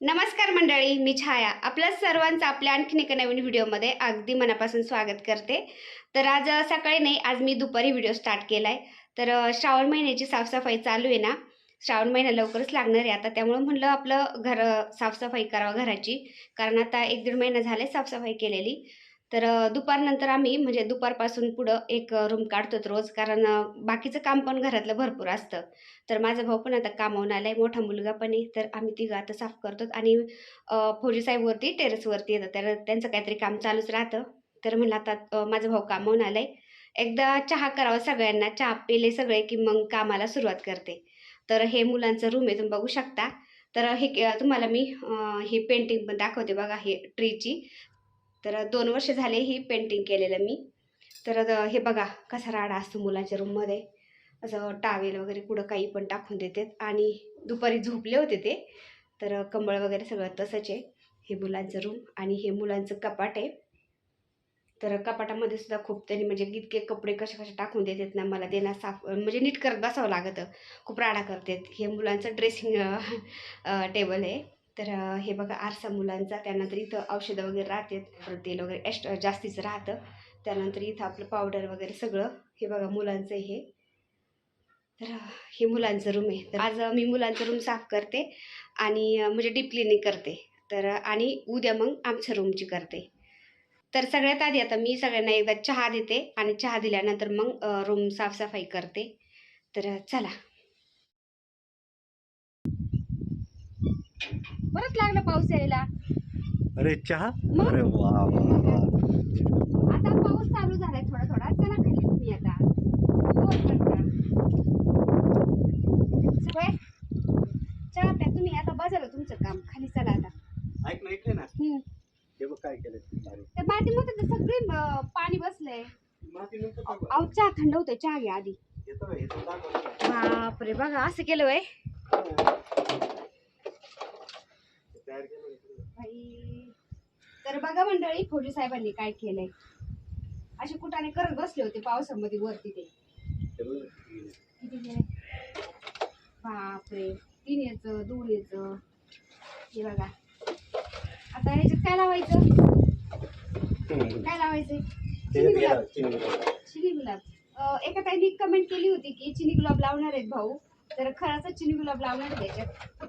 नमस्कार मंडळी मी छाया. आपल्या सर्वांचं आपल्या आणखीन एका नवीन व्हिडिओमध्ये अगदी मनापासून स्वागत करते. तर आज सकाळी नाही आज मी दुपारी व्हिडिओ स्टार्ट केला आहे तर श्रावण महिन्याची साफसफाई चालू आहे ना. श्रावण महिना लवकरच लागणार आहे आता. त्यामुळं म्हणलं आपलं घर साफसफाई करावं घराची. कारण आता एक दीड महिना झाले साफसफाई केलेली. तर दुपारनंतर आम्ही म्हणजे दुपारपासून पुढं एक रूम काढतो रोज. कारण बाकीचं काम पण घरातलं भरपूर असतं. तर माझा भाऊ पण आता कामावून आहे मोठा मुलगा पण आहे. तर आम्ही तिघं आता साफ करतो आणि अ, फौजी साहेबवरती टेरेसवरती येतात. तर त्यांचं काहीतरी काम चालूच राहतं. तर म्हणलं आता माझा भाऊ कामावून आहे एकदा चहा करावा सगळ्यांना. चहा पेले सगळे की मग कामाला सुरुवात करते. तर हे मुलांचं रूम आहे तुम्ही बघू शकता. तर हे के- तुम्हाला मी हे ही पेंटिंग पण दाखवते बघा हे ट्रीची तर दोन वर्ष झाले ही पेंटिंग केलेलं मी. तर हे बघा कसा राडा असतो मुलांच्या रूममध्ये असं टावेल वगैरे कुठं काही पण टाकून देतात. आणि दुपारी झोपले होते ते. तर कंबळ वगैरे सगळं तसंच आहे. हे मुलांचं रूम आणि हे मुलांचं कपाट आहे. तर कपाटामध्ये सुद्धा खूप त्यांनी म्हणजे इतके कपडे कसे कसे टाकून देतात ना मला देणार साफ म्हणजे नीट करत बसावं लागतं. खूप राडा करतात. हे मुलांचं ड्रेसिंग टेबल आहे. तर हे बघा आरसा मुलांचा त्यानंतर इथं औषधं वगैरे राहतात. परत तेल वगैरे एक्स्ट्रा जास्तीचं राहतं. त्यानंतर इथं आपलं पावडर वगैरे सगळं हे बघा मुलांचं हे. तर हे मुलांचं रूम आहे. तर आज मी मुलांचं रूम साफ करते आणि म्हणजे डीप क्लिनिंग करते. तर आणि उद्या मग आमच्या रूमची करते. तर सगळ्यात आधी आता मी सगळ्यांना एकदा चहा देते आणि चहा दिल्यानंतर मग रूम साफसफाई करते. तर चला. परत लागला पाऊस यायला. अरे चहा? मग? अरे वा वा वा. आता पाऊस चालू झालाय थोडा थोडा. चला खाली तुम्ही आता. बोर करता सगळे? चहा प्या तुम्ही आता बाजारला तुमचं काम. खाली चला आता. ऐक ना ऐकले ना. हम्म. हे बघ काय केलं त्या मातीमध्ये तर सगळे अं, पाणी बसलंय. माती नंतर टाकू. अहो चहा थंड होतोय चहा घ्या आधी. येतं बघ, येतं दाखव ना. बापरे बघा असं केलं वय केलं इकडे. बाई. तर बघा मंडळी फौजी साहेबांनी काय केलंय? असे कुठाने करत बसले होते पावसामध्ये वरती ते. बापरे तीन याच दोन याच. हे बघा. आता ह्याच्यात काय लावायचं? काय लावायचं चिनी गुलाब. चिनी गुलाब. चिनी गुलाब एका ताईने कमेंट केली होती की चिनी गुलाब लावणार आहेत भाऊ. तर खराच चिनी गुलाब लावणार त्याच्यात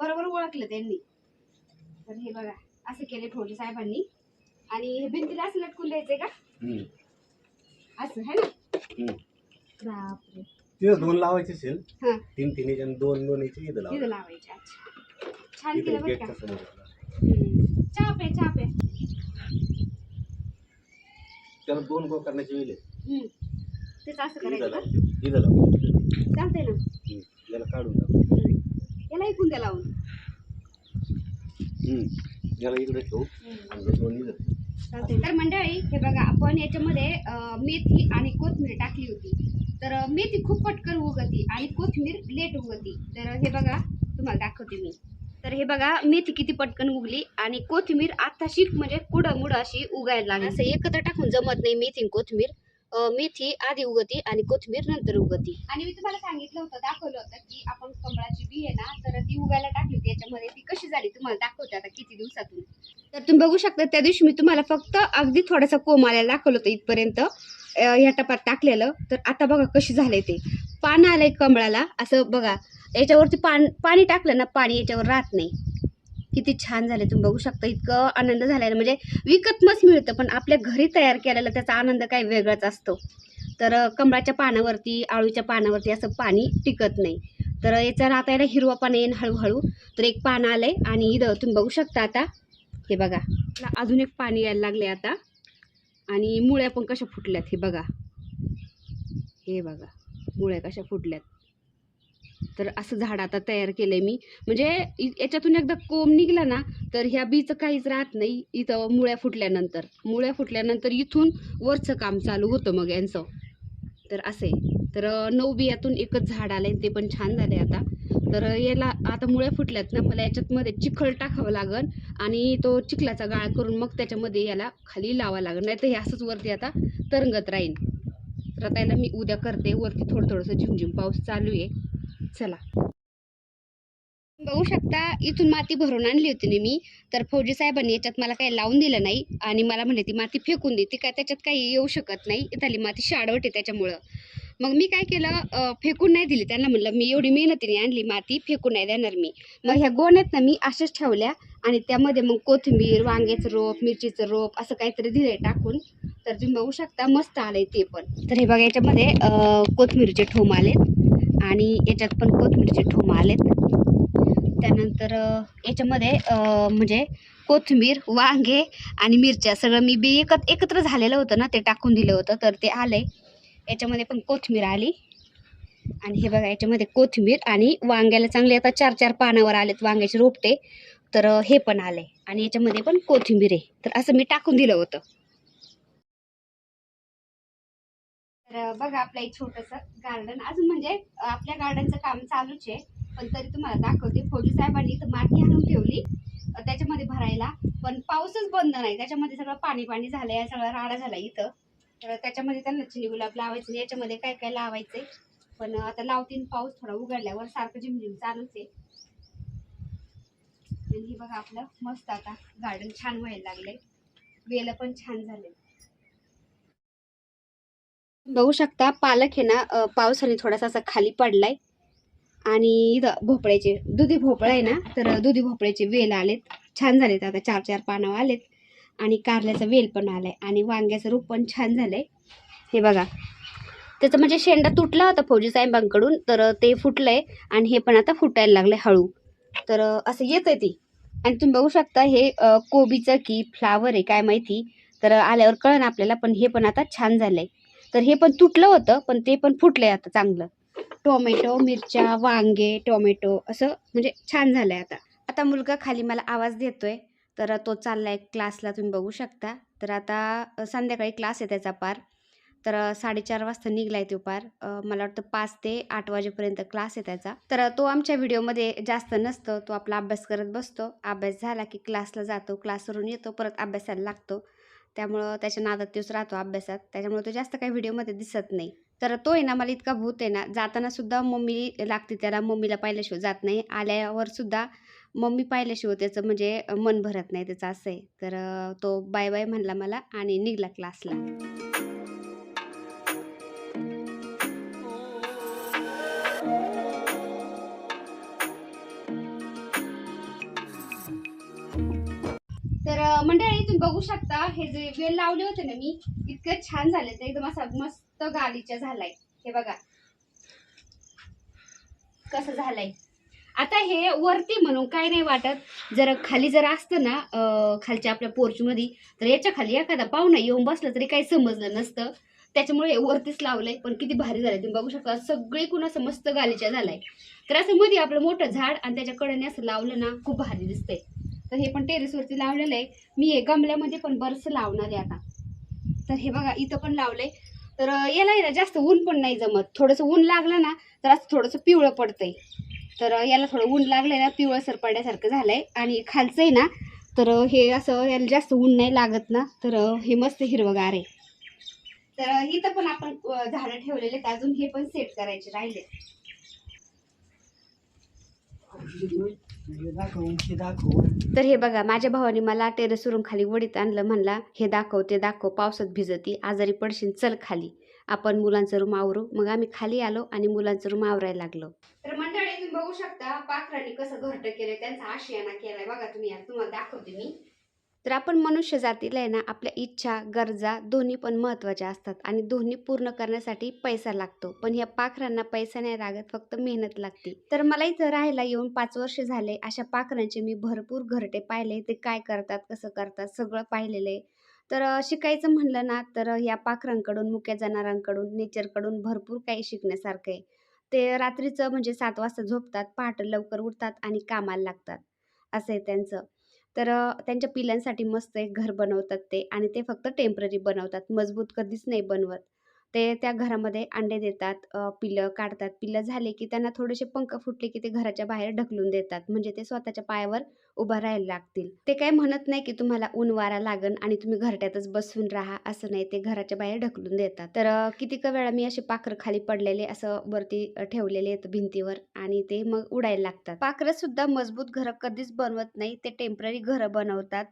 बरोबर ओळखलं त्यांनी. तर हे बघा. असं केले फौजी साहेबांनी. आणि हे भिंतीला असं लटकून द्यायचंय का. असं है ना. बापरे. तिथं दोन लावायचे असेल. हा. तीन तीन याचे आणि दोन दोन याचे इथं तिथं लावायचे लावायचे अच्छा. छान इथं केलं बरं गेटच्या समोर हम्म. चहा पे चहा पे. त्याला दोन गो करण्याचे वेळ आहे. हम्म. तेच असं इथं करायचं लाव. का? इथं लाव. चालतंय ना. हम्म. याला काढून टाक. याला ऐकून द्या लावून. हम्म. याला इकडे ठेवू. आणि दोन इथं चालतंय. तर मंडळी हे बघा आपण याच्यामध्ये मेथी आणि कोथिंबीर टाकली होती. तर मेथी खूप पटकन उगती आणि कोथिंबीर लेट उगती. तर हे बघा तुम्हाला दाखवते मी. तर हे बघा मेथी किती पटकन उगली आणि कोथिंबीर आताशी म्हणजे कुडं मुडं अशी उगायला लागली. असं एकत्र टाकून जमत नाही मेथी आणि कोथिंबीर. मेथी आधी उगती आणि कोथिंबीर नंतर उगती. आणि मी तुम्हाला सांगितलं होतं दाखवलं होतं की आपण कमळाची बी आहे ना तर ती उगायला टाकली होती. याच्यामध्ये ती कशी झाली तुम्हाला दाखवते आता किती दिवसातून. तर तुम्ही बघू शकता त्या दिवशी मी तुम्हाला फक्त अगदी थोडासा कोम आलेला दाखवलं होतं इथपर्यंत ह्या टपात टाकलेलं. तर आता बघा कशी झालंय ते. पान आलंय कमळाला असं बघा. याच्यावरती पान पाणी टाकलं ना पाणी याच्यावर राहत नाही. किती छान झाले तुम्ही बघू शकता इतकं आनंद झालेला म्हणजे विकत मस्त मिळतं पण आपल्या घरी तयार केलेला त्याचा आनंद काही वेगळाच असतो. तर कमळाच्या पानावरती आळूच्या पानावरती असं पाणी टिकत नाही. तर याचा आता याला हिरवा पान येईन हळूहळू. तर एक पान आलंय आणि इथं तुम्ही बघू शकता आता. हे बघा. अजून एक पाणी यायला लागले आता. आणि मुळ्या पण कशा फुटल्यात हे बघा. हे बघा. मुळ्या कशा फुटल्यात. तर असं झाड आता तयार केलंय मी. म्हणजे याच्यातून एकदा कोंब निघला ना तर ह्या बीचं काहीच राहत नाही इथं मुळ्या फुटल्यानंतर. मुळ्या फुटल्यानंतर इथून वरचं काम चालू होतं मग यांचं. तर असं आहे. तर नऊ बियातून एकच झाड आलं ते पण छान झाले आता. तर याला आता मुळ्या फुटल्यात ना मला याच्यात मध्ये चिखल टाकावं लागन आणि तो चिखलाचा गाळ करून मग त्याच्यामध्ये याला खाली लावा लागेल नाही तर हे असंच वरती आता तरंगत राहील तर आता याला मी उद्या करते. वरती थोडं थोडंसं झिमझिम पाऊस चालू आहे. चला. बघू शकता इथून माती भरून आणली होती ना मी. तर फौजी साहेबांनी याच्यात मला काही लावून दिलं नाही आणि मला म्हणे ती माती फेकून दे ती काय त्याच्यात काही येऊ शकत नाही. इथली माती शाडवट आहे त्याच्यामुळं. मग मी काय केलं फेकून नाही दिली. त्यांना म्हणलं मी एवढी मेहनतीने आणली माती फेकून नाही देणार मी. मग ह्या गोण्यात ना मी अशाच ठेवल्या आणि त्यामध्ये मग कोथिंबीर वांग्याचं रोप मिरचीचं रोप असं काहीतरी दिलंय टाकून. तर तुम्ही बघू शकता मस्त आलंय ते पण. तर हे बघा याच्यामध्ये कोथिंबीरचे ठोम आलेत. आणि याच्यात पण कोथिंबीरचे ठोम आलेत. त्यानंतर याच्यामध्ये म्हणजे कोथिंबीर वांगे आणि मिरच्या सगळं मी बी एकत एकत्र झालेलं होतं ना ते टाकून दिलं होतं तर ते आले याच्यामध्ये पण कोथिंबीर आली. आणि हे बघा याच्यामध्ये कोथिंबीर आणि वांग्याला चांगले आता चार चार पानावर आलेत वांग्याचे रोपटे. तर हे पण आले आणि याच्यामध्ये पण कोथिंबीर आहे. तर असं मी टाकून दिलं होतं. तर बघा आपलं एक छोटंसं गार्डन अजून म्हणजे आपल्या गार्डनचं काम चालूच आहे पण तरी तुम्हाला दाखवते. फौजी साहेबांनी तर माती आणून ठेवली. त्याच्यामध्ये भरायला. पण पाऊसच बंद नाही. त्याच्यामध्ये सगळं पाणी पाणी झालंय सगळं राडा झाला इथं. तर त्याच्यामध्ये त्यांना चिनी गुलाब लावायचं याच्यामध्ये काय काय लावायचंय पण आता लावतीन पाऊस थोडा उघडल्यावर सारखं झिमझिम चालूच आहे. आणि हे बघा आपलं मस्त आता गार्डन छान व्हायला लागलंय. वेल पण छान झाले बघू शकता पालक आहे ना पावसाने थोडासा असा खाली पडलाय. आणि इथं भोपळ्याचे दुधी भोपळा आहे ना तर दुधी भोपळ्याचे वेल आलेत. छान झालेत आता चार चार पानं आलेत. आणि कारल्याचा वेल पण आलाय. आणि वांग्याचं रूप पण छान झालंय. हे बघा. त्याचं म्हणजे शेंडा तुटला होता फौजी साहेबांकडून तर ते फुटलंय. आणि हे पण आता फुटायला लागलंय हळू. तर असं येतंय ती. आणि तुम्ही बघू शकता हे कोबीचं की फ्लावर आहे काय माहिती. तर आल्यावर कळण आपल्याला पण हे पण आता छान झालंय. तर हे पण तुटलं होतं पण ते पण फुटलंय आता चांगलं. टोमॅटो मिरच्या वांगे टोमॅटो असं म्हणजे छान झालंय आता. आता मुलगा खाली मला आवाज देतोय तर तो चाललाय क्लासला तुम्ही बघू शकता. तर आता संध्याकाळी क्लास आहे त्याचा पार. तर साडेचार वाजता निघलाय तो पार. मला वाटतं पाच ते आठ वाजेपर्यंत क्लास आहे त्याचा. तर तो आमच्या व्हिडिओमध्ये जास्त नसतो तो आपला अभ्यास करत बसतो. अभ्यास झाला की क्लासला जातो क्लासवरून येतो परत अभ्यासाला लागतो. त्यामुळं त्याच्या नादात तोच राहतो अभ्यासात. त्याच्यामुळे तो जास्त काही व्हिडिओमध्ये दिसत नाही. तर तो आहे ना मला इतका भूत आहे ना जाताना सुद्धा मम्मी लागते त्याला मम्मीला पाहिल्याशिवाय जात नाही. आल्यावर सुद्धा मम्मी पाहिल्याशिवाय त्याचं म्हणजे मन भरत नाही त्याचं असं आहे. तर तो बाय बाय म्हणला मला आणि निघला क्लासला मंडळी तुम्ही बघू शकता हे जे वेल लावले होते ना मी इतकं छान झाले ते. एकदम असा मस्त गालीच्या झालाय. हे बघा. कसं झालंय. आता हे वरती म्हणून काय नाही वाटत. जर खाली जर असतं ना खालच्या आपल्या पोर्चमध्ये तर याच्या खाली एखादा पाहुणा येऊन बसलं तरी काही समजलं नसतं. त्याच्यामुळे हे वरतीच लावलंय. पण किती भारी झालंय. तुम्ही बघू शकता सगळे कुण असं मस्त गालीच्या झालाय. तर असं मध्ये आपलं मोठं झाड आणि त्याच्या कडेने असं लावलं ना खूप भारी दिसतंय. तर हे पण टेरेसवरती लावलेलं आहे. मी हे गमल्यामध्ये पण बरंच लावणार आहे आता. तर हे बघा इथं पण लावलंय. तर याला ना जास्त ऊन पण नाही जमत. थोडंसं ऊन लागलं ना तर असं थोडंसं पिवळं पडतंय. तर याला थोडं ऊन लागलंय ना पिवळसर पडल्यासारखं झालंय. आणि खालचं आहे ना तर हे असं याला जास्त ऊन नाही लागत ना तर हे मस्त हिरवगार आहे. तर इथं पण आपण झाडं ठेवलेले आहेत. अजून हे पण सेट करायचे राहिले. तर हे बघा माझ्या भावाने मला टेरेसवरून खाली वडीत आणलं म्हणला हे दाखव ते दाखव पावसात भिजती आजारी पडशील चल खाली. आपण मुलांचं रूम आवरू. मग आम्ही खाली आलो आणि मुलांचं रूम आवरायला लागलो. तर मंडळी तुम्ही बघू शकता पाखरांनी कसं घरट केलंय त्यांचा आशियाना केलाय. बघा तुम्ही तुम्हाला दाखवते मी. तर आपण मनुष्य जातीला आहे ना आपल्या इच्छा गरजा दोन्ही पण महत्त्वाच्या असतात आणि दोन्ही पूर्ण करण्यासाठी पैसा लागतो. पण ह्या पाखरांना पैसा नाही लागत फक्त मेहनत लागते. तर मला इथं राहायला येऊन पाच वर्ष झाले अशा पाखरांचे मी भरपूर घरटे पाहिले. ते काय करतात कसं करतात सगळं पाहिलेलं आहे. तर शिकायचं म्हणलं ना तर या पाखरांकडून मुक्या जनावरांकडून नेचरकडून भरपूर काही शिकण्यासारखं आहे. ते रात्रीचं म्हणजे सात वाजता झोपतात पहाटे लवकर उठतात आणि कामाला लागतात. असं आहे त्यांचं. तर त्यांच्या पिल्लांसाठी मस्त एक घर बनवतात ते आणि ते फक्त टेंपररी बनवतात. मजबूत कधीच नाही बनवत. ते त्या घरामध्ये अंडे देतात पिलं पिल्लं काढतात. पिल्लं झाले की त्यांना थोडेसे पंख फुटले की ते घराच्या बाहेर ढकलून देतात. म्हणजे ते स्वतःच्या पायावर उभं राहायला लागतील. ते काय म्हणत नाही की तुम्हाला ऊन वारा लागन आणि तुम्ही घरट्यातच बसून राहा असं नाही. ते घराच्या बाहेर ढकलून देतात. तर कितीक वेळा मी असे पाखरं खाली पडलेले असं वरती ठेवलेले आहेत भिंतीवर आणि ते मग उडायला लागतात. पाखरं सुद्धा मजबूत घरं कधीच बनवत नाही. ते टेंपररी घरं बनवतात.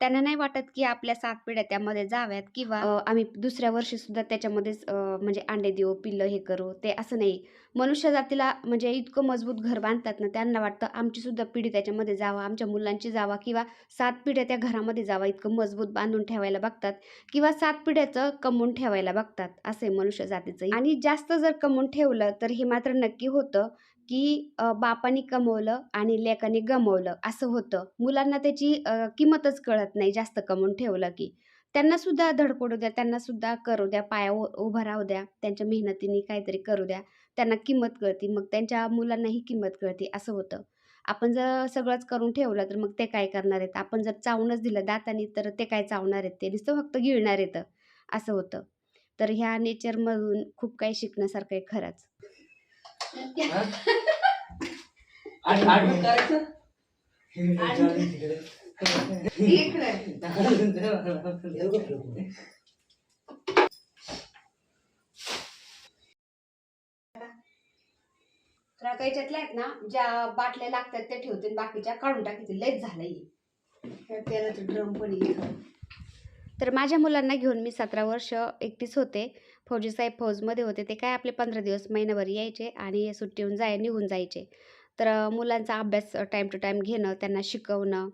त्यांना नाही वाटत की आपल्या सात पिढ्या त्यामध्ये जाव्यात किंवा आम्ही दुसऱ्या वर्षी सुद्धा त्याच्यामध्येच म्हणजे अंडे देऊ पिल्लं हे करू ते असं नाही. मनुष्य जातीला म्हणजे इतकं मजबूत घर बांधतात ना त्यांना वाटतं आमची सुद्धा पिढी त्याच्यामध्ये जावा आमच्या मुलांची जावा किंवा सात पिढ्या त्या घरामध्ये जावा इतकं मजबूत बांधून ठेवायला बघतात किंवा सात पिढ्याचं कमवून ठेवायला बघतात असं आहे मनुष्य जातीचं आणि जास्त जर कमवून ठेवलं तर हे मात्र नक्की होतं. की अ, बापानी कमवलं आणि लेकाने गमवलं असं होतं. मुलांना त्याची किंमतच कळत नाही जास्त कमवून ठेवलं की. त्यांना सुद्धा धडपडू द्या त्यांना सुद्धा करू द्या पाया उभा राहू द्या त्यांच्या मेहनतीने काहीतरी करू द्या. त्यांना किंमत कळती मग त्यांच्या मुलांनाही किंमत कळते असं होतं. आपण जर सगळंच करून ठेवलं तर मग ते काय करणार आहेत? आपण जर चावूनच दिलं दातानी तर ते काय चावणार आहेत? ते नुसतं फक्त गिळणार आहेत असं होतं. तर ह्या नेचरमधून खूप काही शिकण्यासारखं आहे खरंच. आठवण करायचं? तर याच्यातल्या आहेत ना ज्या बाटल्या लागतात त्या ठेवतील बाकीच्या काढून टाकायचे. लयच झालंय. तेलाचं ड्रम पण इथं. तर माझ्या मुलांना घेऊन मी सतरा वर्ष एकटीच होते. फौजीसाहेब फौजमध्ये होते ते काय आपले पंधरा दिवस महिनाभर यायचे आणि सुट्टी होऊन जाय निघून जायचे. तर मुलांचा अभ्यास टाईम टू टाईम घेणं त्यांना शिकवणं.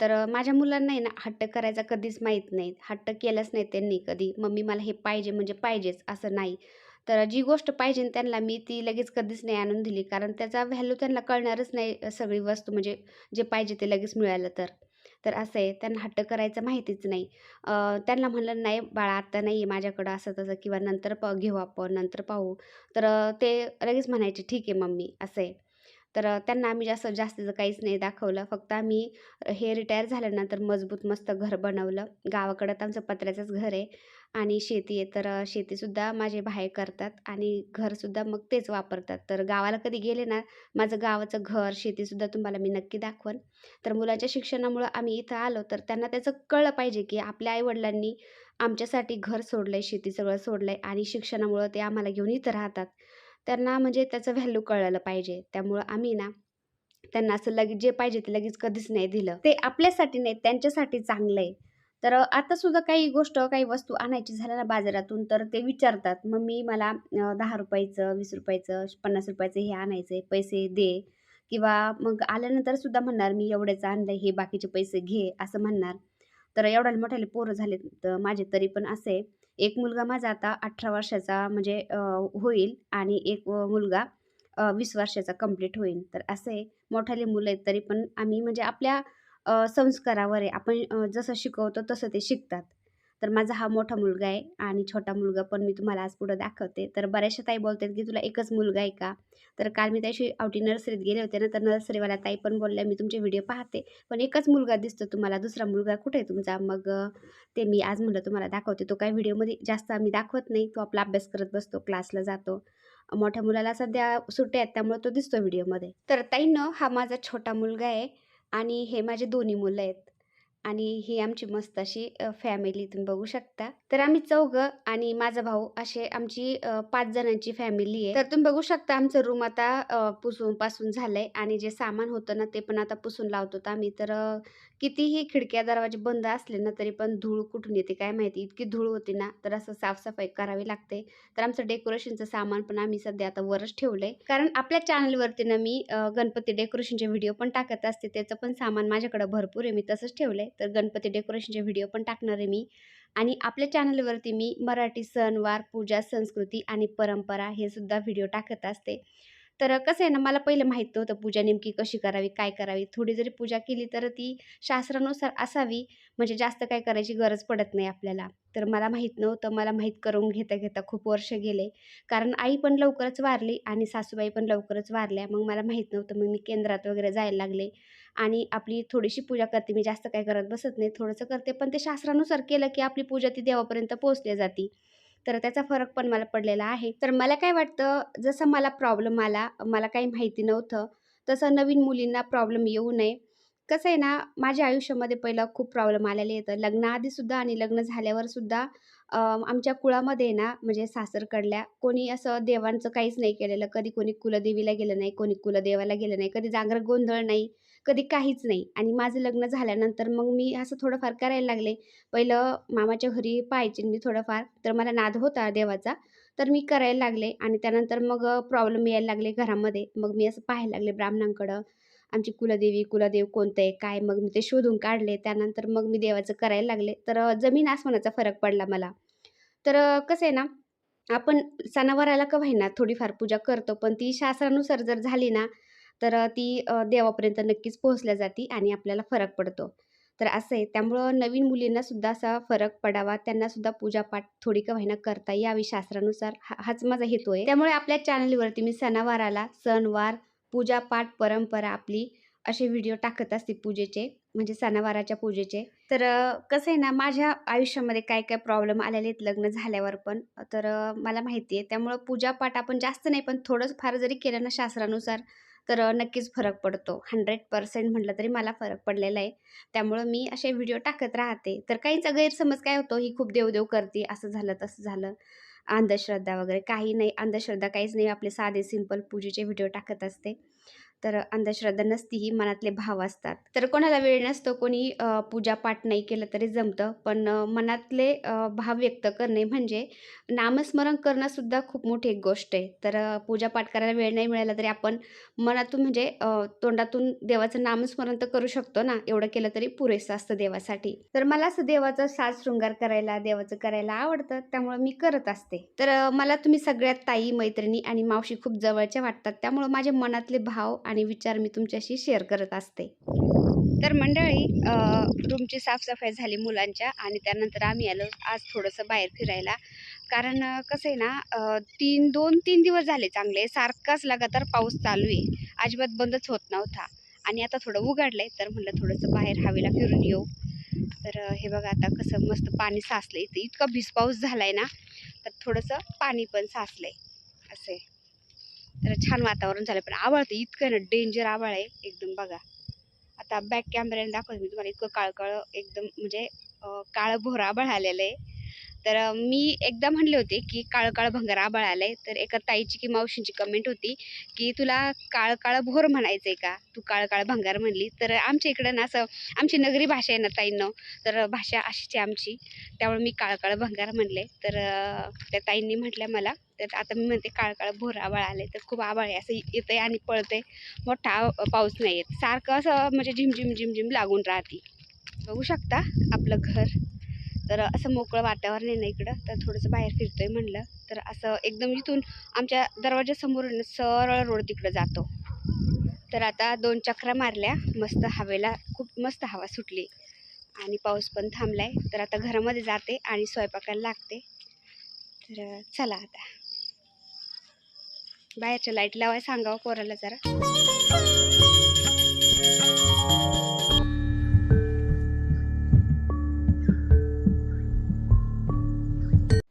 तर माझ्या मुलांनाही ना हट्ट करायचा कधीच माहीत नाही. हट्ट केलंच नाही त्यांनी कधी. मम्मी मला हे पाहिजे म्हणजे पाहिजेच असं नाही. तर जी गोष्ट पाहिजे त्यांना मी ती लगेच कधीच नाही आणून दिली. कारण त्याचा व्हॅल्यू त्यांना कळणारच नाही सगळी वस्तू म्हणजे जे पाहिजे ते लगेच मिळालं तर. तर असं आहे त्यांना हट्ट करायचं माहितीच नाही. त्यांना म्हणलं नाही बाळा आत्ता नाही आहे माझ्याकडं असं तसं किंवा नंतर प घेऊ आपण नंतर पाहू. तर ते लगेच म्हणायचे ठीक आहे मम्मी असं आहे. तर त्यांना आम्ही जास्त जास्तीचं काहीच नाही दाखवलं. फक्त आम्ही हे रिटायर झाल्यानंतर मजबूत मस्त घर बनवलं. गावाकडं तर आमचं पत्र्याचंच घर आहे आणि शेती आहे. तर शेतीसुद्धा माझे भाई करतात आणि घरसुद्धा मग तेच वापरतात. तर गावाला कधी गेले ना माझं गावाचं घर शेतीसुद्धा तुम्हाला मी नक्की दाखवन. तर मुलाच्या शिक्षणामुळं आम्ही इथं आलो तर त्यांना त्याचं कळलं पाहिजे की आपल्या आईवडिलांनी आमच्यासाठी घर सोडलं आहे शेती सगळं सोडलं आहे आणि शिक्षणामुळं ते आम्हाला घेऊन इथं राहतात. त्यांना म्हणजे त्याचं व्हॅल्यू कळलं पाहिजे. त्यामुळं आम्ही ना त्यांना असं लगेच जे पाहिजे ते लगेच कधीच नाही दिलं. ते आपल्यासाठी नाही त्यांच्यासाठी चांगलं आहे. तर आता सुद्धा काही गोष्ट काही वस्तू आणायची झाल्या ना बाजारातून तर ते विचारतात मग मी मला दहा रुपयाचं वीस रुपयाचं पन्नास रुपयाचं हे आणायचं आहे पैसे दे. किंवा मग आल्यानंतर सुद्धा म्हणणार मी एवढ्याचं आणलं हे बाकीचे पैसे घे असं म्हणणार. तर एवढ्याला मोठ्याले पोरं झाले तर माझे तरी पण असे एक मुलगा माझा आता अठरा वर्षाचा म्हणजे होईल आणि एक मुलगा वीस वर्षाचा कंप्लीट होईल. तर असे मोठाले मुलं आहेत तरी पण आम्ही म्हणजे आपल्या संस्कारावर आहे. आपण जसं शिकवतो तसं ते शिकतात. तर माझा हा मोठा मुलगा आहे आणि छोटा मुलगा पण मी तुम्हाला आज पुढं दाखवते. तर बऱ्याचशा ताई बोलतात की तुला एकच मुलगा आहे का? तर काल मी त्याशी आवटी नर्सरीत गेले होते ना तर नर्सरीवाला ताई पण बोलल्या मी तुमचे व्हिडिओ पाहते पण एकच मुलगा दिसतो तुम्हाला दुसरा मुलगा कुठे आहे तुमचा? मग ते मी आज म्हणलं तुम्हाला दाखवते तो काही व्हिडिओमध्ये जास्त आम्ही दाखवत नाही तो आपला अभ्यास करत बसतो क्लासला जातो. मोठ्या मुलाला सध्या सुट्ट्या आहेत त्यामुळे तो दिसतो व्हिडिओमध्ये. तर ताईनं हा माझा छोटा मुलगा आहे आणि हे माझे दोन्ही मुलं आहेत. आणि ही आमची मस्त अशी फॅमिली तुम्ही बघू शकता. तर आम्ही चौघं आणि माझा भाऊ असे आमची पाच जणांची फॅमिली आहे. तर तुम्ही बघू शकता आमचं रूम आता पुसून पासून झालंय. आणि जे सामान होतं ना ते पण आता पुसून लावतो आम्ही. तर कितीही खिडक्या दरवाजे बंद असले ना तरी पण धूळ कुठून येते काय माहिती? इतकी धूळ होती ना तर असं साफसफाई करावी लागते. तर आमचं डेकोरेशनचं सामान पण आम्ही सध्या आता वरच ठेवलंय. कारण आपल्या चॅनलवरती ना मी गणपती डेकोरेशनचे व्हिडिओ पण टाकत असते. त्याचं पण सामान माझ्याकडं भरपूर आहे. मी तसंच ठेवलंय. तर गणपती डेकोरेशनचे व्हिडिओ पण टाकणार आहे मी. आणि आपल्या चॅनलवरती मी मराठी सणवार पूजा संस्कृती आणि परंपरा हे सुद्धा व्हिडिओ टाकत असते. तर कसं आहे ना मला पहिलं माहीत नव्हतं पूजा नेमकी कशी करावी काय करावी. थोडी जरी पूजा केली तर ती शास्त्रानुसार असावी म्हणजे जास्त काय करायची गरज पडत नाही आपल्याला. तर मला माहीत नव्हतं मला माहीत करून घेता घेता खूप वर्ष गेले. कारण आई पण लवकरच वारली आणि सासूबाई पण लवकरच वारल्या. मग मला माहीत नव्हतं मग मी केंद्रात वगैरे जायला लागले. आणि आपली थोडीशी पूजा करते मी जास्त काय करत बसत नाही. थोडंसं करते पण ते शास्त्रानुसार केलं की आपली पूजा ती देवापर्यंत पोहोचली जाते. तर त्याचा फरक पण मला पडलेला आहे. तर मला काय वाटतं जसं मला प्रॉब्लेम आला मला काही माहिती नव्हतं तसं नवीन मुलींना प्रॉब्लेम येऊ नये. कसं आहे ना माझ्या आयुष्यामध्ये पहिलं खूप प्रॉब्लेम आलेले येतं लग्नाआधीसुद्धा आणि लग्न झाल्यावरसुद्धा आमच्या कुळामध्ये ना म्हणजे सासरकडल्या कोणी असं देवांचं काहीच नाही केलेलं. कधी कोणी कुलदेवीला गेलं नाही कोणी कुलदेवाला गेलं नाही. कधी जागर गोंधळ नाही. कधी काहीच नाही. आणि माझं लग्न झाल्यानंतर मग मी असं थोडंफार करायला लागले. पहिलं मामाच्या घरी पाहायचे मी थोडंफार. तर मला नाद होता देवाचा. तर मी करायला लागले आणि त्यानंतर मग प्रॉब्लेम यायला लागले घरामध्ये. मग मी असं पाहायला लागले ब्राह्मणांकडं. आमची कुलदेवी कुलदेव कोणतं आहे काय? मग मी ते शोधून काढले. त्यानंतर मग मी देवाचं करायला लागले. तर जमीन आसमानाचा फरक पडला मला. तर कसं आहे ना आपण सणावाराला का होईना थोडीफार पूजा करतो. पण ती शास्त्रानुसार जर झाली ना तर ती देवापर्यंत नक्कीच पोहोचल्या जाती आणि आपल्याला फरक पडतो. तर असं आहे. त्यामुळं नवीन मुलींना सुद्धा असा फरक पडावा. त्यांना सुद्धा पूजापाठ थोडी का होईना करता यावी शास्त्रानुसार. हा हाच माझा हेतू आहे. त्यामुळे आपल्या चॅनलवरती मी सणावाराला सणवार पूजापाठ परंपरा आपली असे व्हिडिओ टाकत असते पूजेचे म्हणजे सणावाराच्या पूजेचे. तर कसं आहे ना माझ्या आयुष्यामध्ये काय काय प्रॉब्लेम आलेले आहेत लग्न झाल्यावर पण तर मला माहिती आहे. त्यामुळं पूजापाठ आपण जास्त नाही पण थोडंच फार जरी केलं ना शास्त्रानुसार तर नक्कीच फरक पडतो. हंड्रेड पर्सेंट म्हटलं तरी मला फरक पडलेला आहे. त्यामुळं मी असे व्हिडिओ टाकत राहते. तर काहींचा गैरसमज काय होतो ही खूप देवदेव करते असं झालं तसं झालं. अंधश्रद्धा वगैरे काही नाही अंधश्रद्धा काहीच नाही. आपले साधे सिंपल पूजेचे व्हिडिओ टाकत असते. तर अंधश्रद्धा नसती ही मनातले भाव असतात. तर कोणाला वेळ नसतो कोणी पूजापाठ नाही केलं तरी जमतं. पण मनातले भाव व्यक्त करणे म्हणजे नामस्मरण करणं सुद्धा खूप मोठी एक गोष्ट आहे. तर पूजा पूजापाठ करायला वेळ नाही मिळाला तरी आपण मनातून म्हणजे तोंडातून देवाचं नामस्मरण तर करू शकतो ना एवढं केलं तरी पुरेसं असतं देवासाठी. तर मला असं देवाचा साज शृंगार करायला देवाचं करायला आवडतं त्यामुळं मी करत असते. तर मला तुम्ही सगळ्यात ताई मैत्रिणी आणि मावशी खूप जवळच्या वाटतात. त्यामुळं माझे मनातले भाव आणि आणि विचार मी तुमच्याशी शेअर करत असते. तर मंडळी रूमची साफसफाई झाली मुलांच्या आणि त्यानंतर आम्ही आलो. आज थोडंसं बाहेर फिरायला. कारण कसं आहे ना तीन दोन तीन दिवस झाले चांगले. सारखाच लगातार पाऊस चालू आहे. अजिबात बंदच होत नव्हता. आणि आता थोडं उघडलं आहे तर म्हटलं थोडंसं बाहेर हवेला फिरून येऊ. तर हे बघा आता कसं मस्त पाणी साचलं इथं इतका भिज पाऊस आहे ना तर थोडंसं पाणी पण साचलं आहे. असे तर छान वातावरण झालं. पण आवाळ तर इतकं ना डेंजर आवाळ आहे एकदम बघा. आता बॅक कॅमेऱ्याने दाखवते मी तुम्हाला इतकं काळकाळ एकदम म्हणजे काळं भोर आभाळ आलेलं आहे. तर मी एकदा म्हणले होते की काळं काळं भंगार आभाळ आलंय. तर एका ताईची की मावशींची कमेंट होती की तुला काळं काळं भोर म्हणायचं आहे का? तू काळं काळं भंगार म्हणली. तर आमच्या इकडं ना असं आमची नगरी भाषा आहे ना ताईंनं तर भाषा अशीच आहे आमची. त्यामुळे मी काळं काळं भंगार म्हणले. तर त्या ताईंनी म्हटलं मला तर आता मी म्हणते काळ काळं भोर आभाळ आले तर खूप आभाळ आहे असं येतंय आणि पळतंय. मोठा पाऊस नाही येत सारखं असं म्हणजे झिमझिम झिमझिम लागून राहते. बघू शकता आपलं घर. तर असं मोकळं वातावरण आहे ना इकडं तर थोडंसं बाहेर फिरतोय म्हणलं. तर असं एकदम इथून आमच्या दरवाजासमोर सरळ रोड तिकडं जातो. तर आता दोन चक्रा मारल्या मस्त हवेला खूप मस्त हवा सुटली. आणि पाऊस पण थांबलाय. तर आता घरामध्ये जाते आणि स्वयंपाकाला लागते. तर चला आता. बाहेरच्या लाइट लावाय सांगावं पोराला जरा.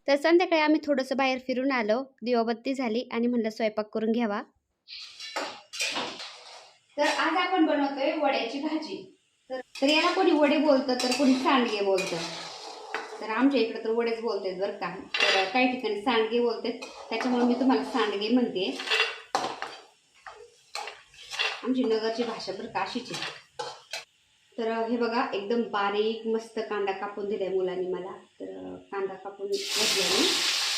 तर संध्याकाळी आम्ही थोडंसं बाहेर फिरून आलो. दिवाबत्ती झाली आणि म्हणलं स्वयंपाक करून घ्यावा. तर आज आपण बनवतोय वड्याची भाजी. तर याला कोणी वडे बोलतं तर कोणी सांडगे बोलतं. तर आमच्या इकडे तर वडेच बोलतात बरं का. तर काही ठिकाणी सांडगे बोलतात. त्याच्यामुळे मी तुम्हाला सांडगे म्हणते. आमची नगरची भाषा बरं का अशीच आहे. तर हे बघा एकदम बारीक मस्त कांदा कापून दिलाय मुलांनी मला. तर कांदा कापून घेतला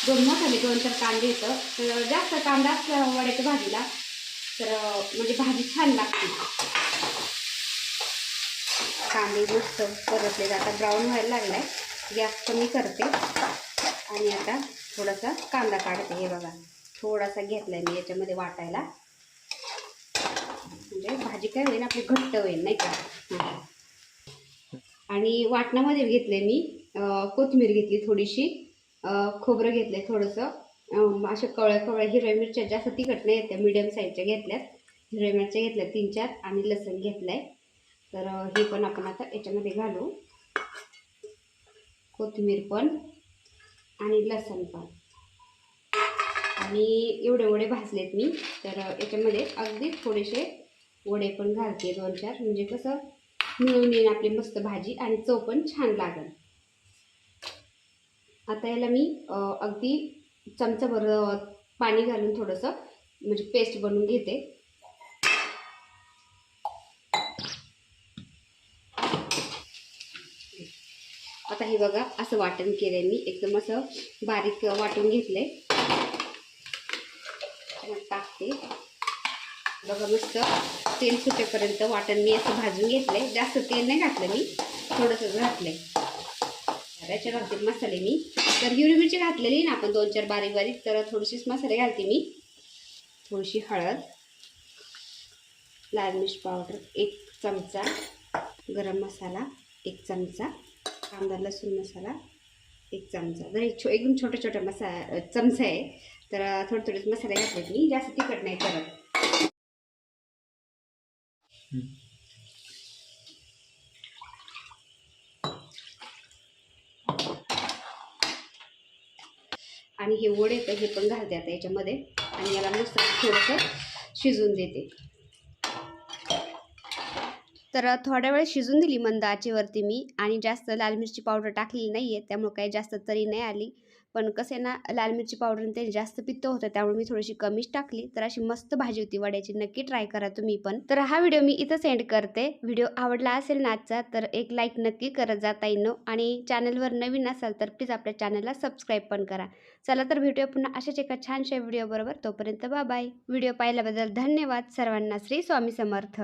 दोन मोठाले दोन चार कांदे येतं तर जास्त कांदा असला वड्याच्या भाजीला तर म्हणजे भाजी छान लागते. कांदे मस्त परतले आता ब्राऊन व्हायला लागलाय. गॅस कमी करते. आणि आता थोडासा कांदा काढते. हे बघा थोडासा घेतलाय मी याच्यामध्ये वाटायला. म्हणजे भाजी काय होईल आपली घट्ट होईल नाही का. आणि वाटणामध्ये घेतले मी कोथिंबीर घेतली थोडीशी खोबरं घेतलं थोडंसं अं, अशा कवळ्या कवळ्या हिरव्या मिरच्या जास्त तिखट नाही त्या मिडियम साईजच्या घेतल्यात. हिरव्या मिरच्या घेतल्या तीन चार आणि लसूण घेतलंय. तर अं, हे पण आपण आता याच्यामध्ये घालू. कोथिंबीर पण आणि लसण पण. आणि एवढे वडे भाजलेत मी. तर याच्यामध्ये अगदी थोडेसे वडे पण घालते दोन चार. म्हणजे कसं मिळून येईन आपली मस्त भाजी आणि चव पण छान लागेल. आता याला मी अगदी चमचाभर पाणी घालून थोडंसं म्हणजे पेस्ट बनवून घेते. आता हे बघा असं वाटण केलंय मी. एकदम असं बारीक वाटून घेतलंय. मग टाकते. बघा मस्त. तेल सुटेपर्यंत वाटण मी असं भाजून घेतलं आहे जास्त तेल नाही घातलं मी. थोडंसं घातलं त्याच्या घालते मसाले मी. तर हिरवी मिरची घातलेली ना आपण दोन चार बारीक बारीक तर थोडीशीच मसाले घालते मी. थोडीशी हळद लाल मिर्च पावडर एक चमचा गरम मसाला एक चमचा कांदा लसूण मसाला एक चमचा. जर एक छो एकदम छोटे छोटे मसा चमचा आहे. तर थोडे थोडेच मसाले घातलेत मी. जास्त तिखट नाही करत. आणि हे वडे तर हे पण घालते आता याच्यामध्ये. आणि याला मस्त थोडंसं शिजून देते. तर थोड्या वेळ शिजून दिली मंद आचेवरती मी. आणि जास्त लाल मिरची पावडर टाकलेली नाही आहे त्यामुळे काही जास्त तरी नाही आली. पण कसं आहे ना लाल मिरची पावडर ते जास्त पित्त होतं त्यामुळे मी थोडीशी कमीच टाकली. तर अशी मस्त भाजी होती वड्याची नक्की ट्राय करा तुम्ही पण. तर हा व्हिडिओ मी इथं सेंड करते. व्हिडिओ आवडला असेल ना आजचा तर एक लाईक नक्की करत जाता येईन आणि चॅनलवर नवीन असाल तर प्लीज आपल्या चॅनलला सबस्क्राईब पण करा. चला तर भेटूया पुन्हा अशाच एका छानशा व्हिडिओबरोबर तोपर्यंत बाय व्हिडिओ पाहिल्याबद्दल धन्यवाद. सर्वांना श्री स्वामी समर्थ.